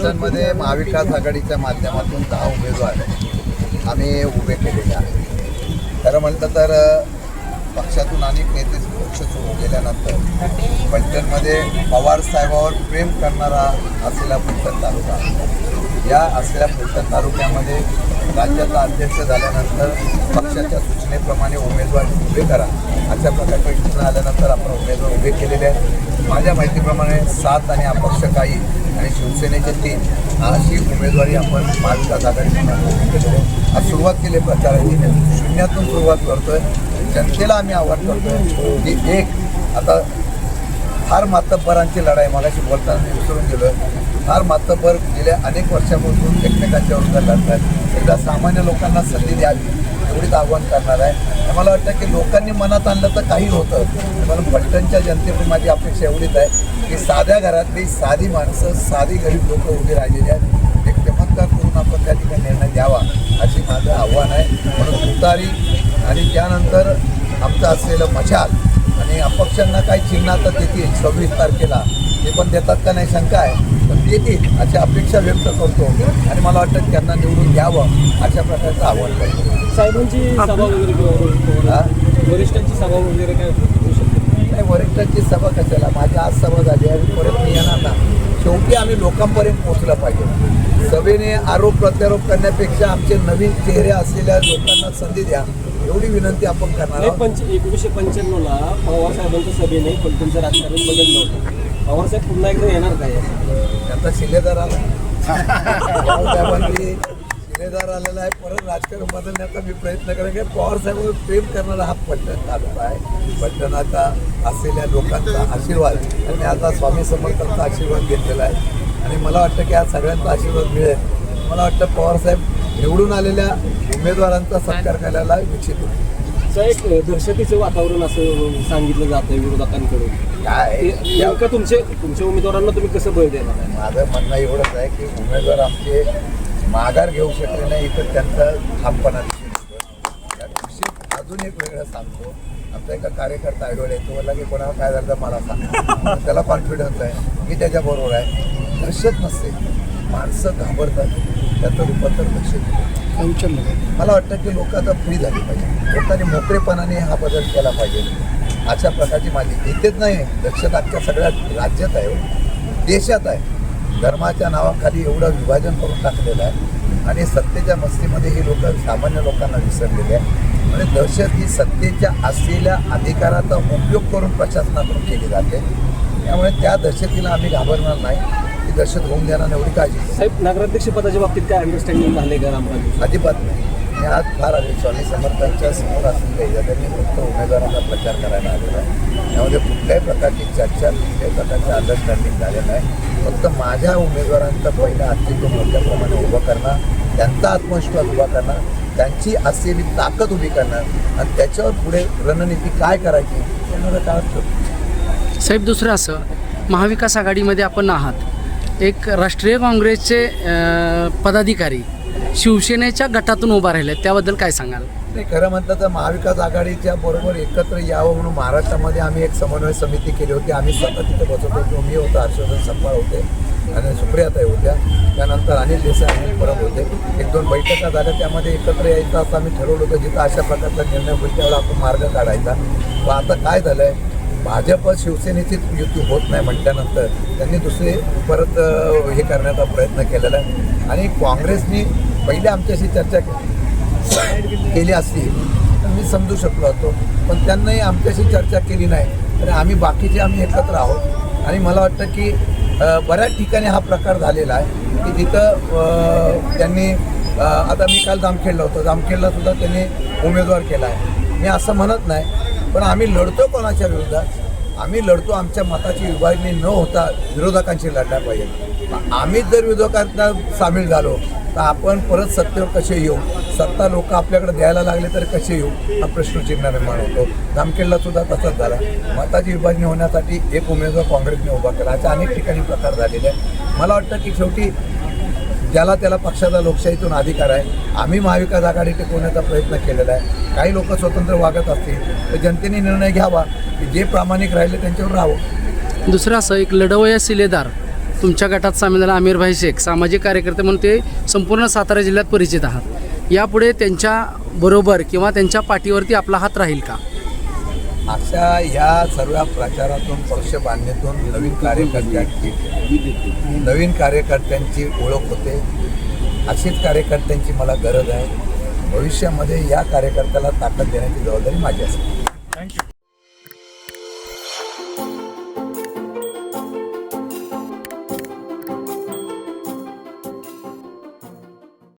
फलटणमध्ये महाविकास आघाडीच्या माध्यमातून दहा उमेदवार आम्ही उभे केलेले आहेत. खरं म्हटलं तर पक्षातून अनेक नेते पक्ष सुरू केल्यानंतर फलटणमध्ये पवार साहेबावर प्रेम करणारा असलेला फलटण तालुका. या असलेल्या फलटण तालुक्यामध्ये राज्याचा अध्यक्ष झाल्यानंतर पक्षाच्या सूचनेप्रमाणे उमेदवार उभे करा अशा प्रकारच्या सूचना आल्यानंतर आपण उमेदवार उभे केलेले आहेत. माझ्या माहितीप्रमाणे सात आणि अपक्ष काही आणि शिवसेनेचे तीन अशी उमेदवारी आपण महाविकास आघाडीतून आज सुरुवात केली प्रचाराची. शून्यातून सुरुवात करतोय. जनतेला आम्ही आव्हान करतोय की एक आता फार मातब्बरांची लढाई मगाशी बोलताना विसरून गेलो फार मातबर गेल्या अनेक वर्षापासून एकमेकांच्या विरोधात लढतात एकदा सामान्य लोकांना संधी द्यावी एवढीच आव्हान करणार आहे. तर मला वाटतं की लोकांनी मनात आणलं तर काही होतं. पण फलटणच्या जनतेकडून माझी अपेक्षा एवढीच आहे की साध्या घरातली साधी माणसं साधी गरीब लोक उभी राहिलेली आहेत. एक चमत्कार करून आपण त्या ठिकाणी निर्णय द्यावा अशी माझं आव्हान आहे. म्हणून तुतारी आणि त्यानंतर आमचं असलेलं मशाल आणि अपक्षांना काही चिन्ह आता देतील. सव्वीस तारखेला ते पण देतात का नाही शंका आहे. पण देतील अशी अपेक्षा व्यक्त करतो. आणि मला वाटतं त्यांना निवडून घ्यावं अशा प्रकारचं आव्हान करतो. साहेबांची सभा वगैरे? वरिष्ठांची सभा वगैरे काय नाही वरिष्ठांची सभा कशाला? माझी आज सभा झाली आहे परत मी येणार ना शेवटी आम्ही लोकांपर्यंत पोहोचलं पाहिजे. सभेने आरोप प्रत्यारोप करण्यापेक्षा आमचे नवीन चेहरे असलेल्या लोकांना संधी द्या. एवढी विनंती आपण करणार एकोणीसशे पंच्याण्णवला पवार साहेबांच्या सभेने फलटणचं राजकारण बदललं होतं. पवार साहेब पुन्हा एकदा येणार काय? आता शिलेदार आला. साहेबांनी शिलेदार आलेला आहे. परत राजकारण बदलण्याचा मी प्रयत्न करेन की पवार साहेबांवर प्रेम करणारा हा पट्टण तालुका आहे. पट्टणाचा असलेल्या लोकांचा आशीर्वाद आणि आता स्वामी समर्थांचा आशीर्वाद घेतलेला आहे. आणि मला वाटतं की आज सगळ्यांचा आशीर्वाद मिळेल. मला वाटतं पवारसाहेब निवडून आलेल्या उमेदवारांचा सत्कार करायला इच्छितो. असं एक दहशतीचं वातावरण असं सांगितलं जातं विरोधकांकडून. काय? नेमकं तुमचे तुमच्या उमेदवारांना तुम्ही कसं बळ देणार आहे? माझं म्हणणं एवढंच आहे की उमेदवार आमचे माघार घेऊ शकले नाही तर त्यांचा ठामपणा दिसून येतो. त्या दिवशी अजून एक वेगळं सांगतो. आमचा एका कार्यकर्ता आढळले तो म्हणला की कोणाला काय झालं तर मला सांग. त्याला कॉन्फिडन्स आहे मी त्याच्याबरोबर आहे. दहशत नसते. माणसं घाबरतात. त्याचं रूपांतर दहशत होतं. मला वाटतं की लोक आता फ्री झाली पाहिजे. लोकांनी मोकळेपणाने हा बदल केला पाहिजे. अशा प्रकारची माझी इथेच नाही दक्षता अख्ख्या सगळ्या राज्यात आहे हो. देशात आहे. धर्माच्या नावाखाली एवढं विभाजन करून टाकलेलं आहे. आणि सत्तेच्या मस्तीमध्ये ही लोक सामान्य लोकांना विसरलेली आहे. म्हणजे दहशत ही सत्तेच्या असलेल्या अधिकाराचा उपयोग करून प्रशासनाकडून केली जाते. त्यामुळे त्या दहशतीला आम्ही घाबरणार नाही. दहशत होऊन देणार नाही एवढी काळजी. साहेब नगराध्यक्ष पदाच्या बाबतीत काय अंडरस्टँडिंग झाले का रामराज? अजिबात नाही. मी आज फार आले स्वामी समर्थांच्या समोर असलेल्या त्यांनी फक्त उमेदवारांचा प्रचार करायला आलेला आहे. त्यामध्ये कुठल्याही प्रकारची चर्चा कुठल्याही प्रकारचं अंडरस्टँडिंग झालेलं नाही. फक्त माझ्या उमेदवारांचं पहिलं अस्तित्व मोठ्या प्रमाणे उभं करणं त्यांचा आत्मविश्वास उभा करणं त्यांची असलेली ताकद उभी करणं आणि त्याच्यावर पुढे रणनीती काय करायची काळात ठरवू. साहेब दुसरं असं. महाविकास आघाडीमध्ये आपण आहात. एक राष्ट्रीय काँग्रेसचे पदाधिकारी शिवसेनेच्या गटातून उभा राहिले. त्याबद्दल काय सांगाल? नाही खरं म्हटलं तर महाविकास आघाडीच्या बरोबर एकत्र यावं म्हणून महाराष्ट्रामध्ये आम्ही एक समन्वय समिती केली होती. आम्ही स्वतः तिथे बसत होतो. मी होतो हर्षवर्धन सप्पाळ होते आणि सुप्रियाताई होत्या. त्यानंतर अनिल देसाई अनिल परब होते. एक दोन बैठका झाल्या. त्यामध्ये एकत्र यायचं असं आम्ही ठरवलं होतं. जिथं अशा प्रकारचा निर्णय होईल त्यावेळेला आपण मार्ग काढायचा. पण आता काय झालं आहे भाजप शिवसेनेची युती होत नाही म्हटल्यानंतर त्यांनी दुसरे परत हे करण्याचा प्रयत्न केलेला आहे. आणि काँग्रेसनी पहिले आमच्याशी चर्चा केली केली असती तर मी समजू शकलो होतो. पण त्यांनाही आमच्याशी चर्चा केली नाही. तर आम्ही बाकीचे आम्ही एकत्र आहोत आणि मला वाटतं की बऱ्याच ठिकाणी हा प्रकार झालेला आहे की जिथं त्यांनी आता मी काल जामखेडला होतो. जामखेडला सुद्धा त्यांनी उमेदवार केला आहे. मी असं म्हणत नाही पण आम्ही लढतो कोणाच्या विरोधात? आम्ही लढतो आमच्या मताची विभागणी न होता विरोधकांशी लढल्या पाहिजे. आम्हीच जर विरोधकांना सामील झालो तर आपण परत सत्तेवर कसे येऊ? सत्ता लोक आपल्याकडे द्यायला लागले तर कसे येऊ? हा प्रश्नचिन्ह निर्माण होतो. जामखेडला सुद्धा तसंच झाला. मताची विभाजणी होण्यासाठी एक उमेदवार काँग्रेसने उभा केला. अशा अनेक ठिकाणी प्रकार झालेले आहे मला वाटतं की शेवटी ज्याला त्याला पक्षाचा लोकशाहीतून अधिकार आहे. आम्ही महाविकास आघाडी टिकवण्याचा प्रयत्न केलेला आहे. काही लोक स्वतंत्र वागत असतील तर जनतेने निर्णय घ्यावा की जे प्रामाणिक राहिले त्यांच्यावर राहावं. दुसरं असं एक लढवया शिलेदार तुमच्या गटात सामील झाला आमिरभाई शेख सामाजिक कार्यकर्ते म्हणून ते संपूर्ण सातारा जिल्ह्यात परिचित आहात. यापुढे त्यांच्या बरोबर किंवा त्यांच्या पाठीवरती आपला हात राहील का? अशा या सर्व प्रचारातून पक्ष बांधणीतून नवीन कार्यकर्त्यांची नवीन कार्यकर्त्यांची ओळख होते. अशीच कार्यकर्त्यांची मला गरज आहे. भविष्यामध्ये या कार्यकर्त्याला ताकद देण्याची जबाबदारी माझी असेल